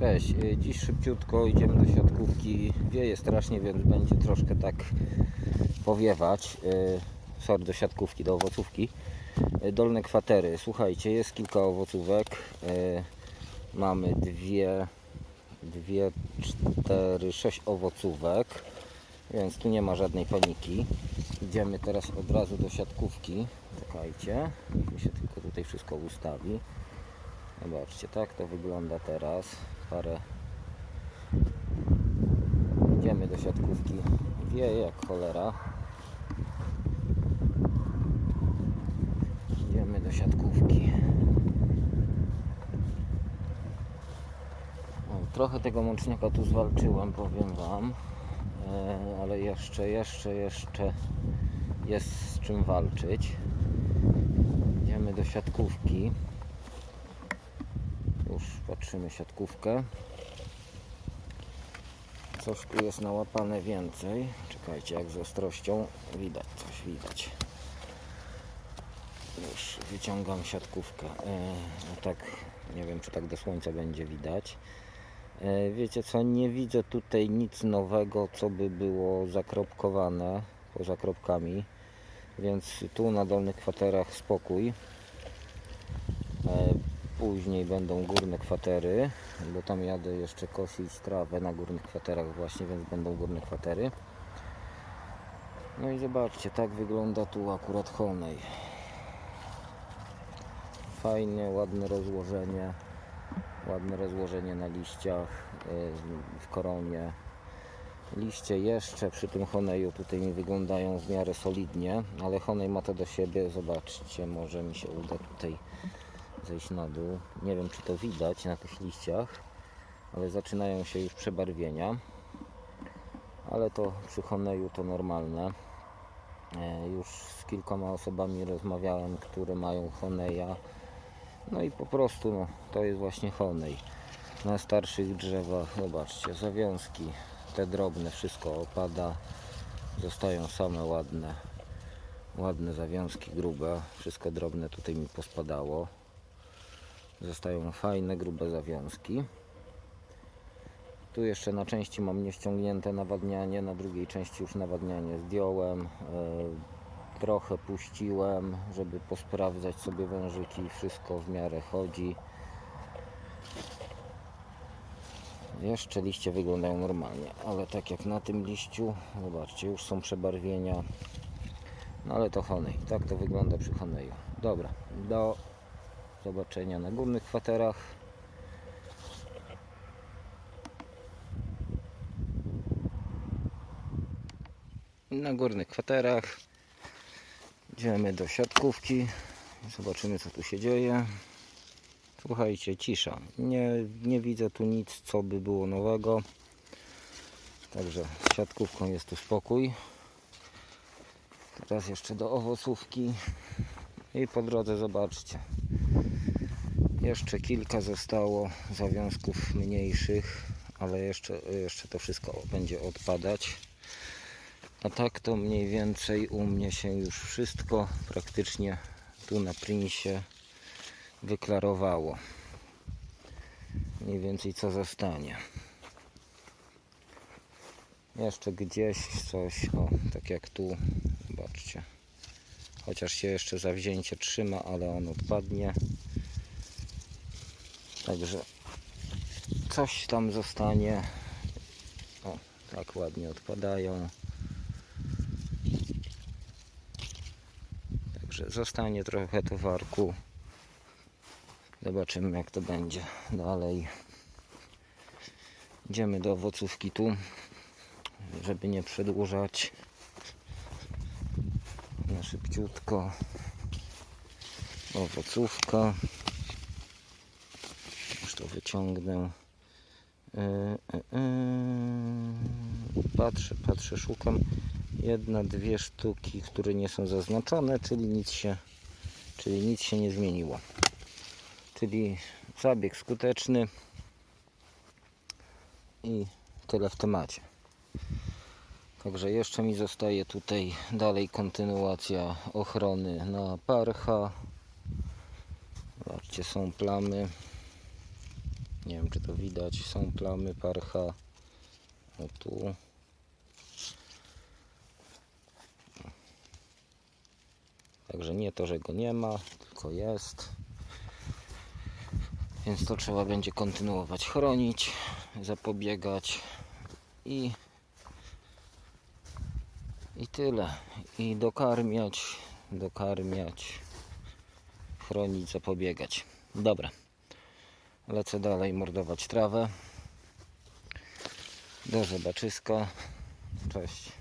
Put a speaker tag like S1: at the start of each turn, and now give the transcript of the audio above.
S1: Cześć, y, dziś szybciutko idziemy do siatkówki. Wieje strasznie, więc będzie troszkę tak powiewać. Y, Sorry, do siatkówki, do owocówki. Y, Dolne kwatery. Słuchajcie, jest kilka owocówek. Mamy dwie, dwie, cztery, sześć owocówek, więc tu nie ma żadnej paniki. Idziemy teraz od razu do siatkówki. Czekajcie, mi się tylko tutaj wszystko ustawi. Zobaczcie, tak to wygląda teraz. Parę. Idziemy do siatkówki. Wieje jak cholera. Idziemy do siatkówki. O, trochę tego mączniaka tu zwalczyłem, powiem Wam. E, ale jeszcze, jeszcze, jeszcze jest z czym walczyć. Idziemy do siatkówki. Już patrzymy siatkówkę. Coś tu jest nałapane więcej. Czekajcie, jak z ostrością widać, coś widać. Już wyciągam siatkówkę. No tak, nie wiem, czy tak do słońca będzie widać. E, wiecie co, nie widzę tutaj nic nowego, co by było zakropkowane poza kropkami. Więc tu na dolnych kwaterach spokój. E, Później będą górne kwatery, bo tam jadę jeszcze kosić trawę na górnych kwaterach właśnie, więc będą górne kwatery. No i zobaczcie, tak wygląda tu akurat Honej. Fajnie, ładne rozłożenie. Ładne rozłożenie na liściach, yy, w koronie. Liście jeszcze przy tym Honeju tutaj mi wyglądają w miarę solidnie, ale Honej ma to do siebie. Zobaczcie, może mi się uda tutaj zejść na dół. Nie wiem czy to widać na tych liściach, ale zaczynają się już przebarwienia. Ale to przy Honeju to normalne. E, Już z kilkoma osobami rozmawiałem, które mają Honeja. No i po prostu no, to jest właśnie Honej. Na starszych drzewach, zobaczcie, zawiązki, te drobne, wszystko opada. Zostają same ładne, ładne zawiązki grube. Wszystko drobne tutaj mi pospadało. Zostają fajne, grube zawiązki. Tu jeszcze na części mam nieściągnięte nawadnianie, na drugiej części już nawadnianie zdjąłem. E, Trochę puściłem, żeby posprawdzać sobie wężyki. Wszystko w miarę chodzi. Jeszcze liście wyglądają normalnie, ale tak jak na tym liściu, zobaczcie, już są przebarwienia. No ale to Honej, tak to wygląda przy Honeju. Dobra, do zobaczenia na górnych kwaterach. Na górnych kwaterach idziemy do siatkówki. Zobaczymy co tu się dzieje. Słuchajcie, cisza. Nie, nie widzę tu nic, co by było nowego. Także siatkówką jest tu spokój. Teraz jeszcze do owocówki. I po drodze zobaczcie. Jeszcze kilka zostało zawiązków mniejszych, ale jeszcze, jeszcze to wszystko będzie odpadać. A tak to mniej więcej u mnie się już wszystko praktycznie tu na prinsie wyklarowało. Mniej więcej co zostanie. Jeszcze gdzieś coś, o tak jak tu, zobaczcie. Chociaż się jeszcze zawzięcie trzyma, ale on odpadnie. Także coś tam zostanie. O, tak ładnie odpadają. Także zostanie trochę towarku. Zobaczymy jak to będzie dalej. Idziemy do owocówki tu, żeby nie przedłużać. Szybciutko. Owocówka. Już to wyciągnę. E, e, e. Patrzę, patrzę, szukam. Jedna, dwie sztuki, które nie są zaznaczone, czyli nic się, czyli nic się nie zmieniło. Czyli zabieg skuteczny i tyle w temacie. Także jeszcze mi zostaje tutaj dalej kontynuacja ochrony na parcha. Zobaczcie, są plamy. Nie wiem czy to widać. Są plamy parcha. O tu. Także nie to, że go nie ma, tylko jest. Więc to trzeba będzie kontynuować chronić, zapobiegać i i tyle. I dokarmiać, dokarmiać, chronić, zapobiegać. Dobra. Lecę dalej mordować trawę. Do zobaczyska. Cześć.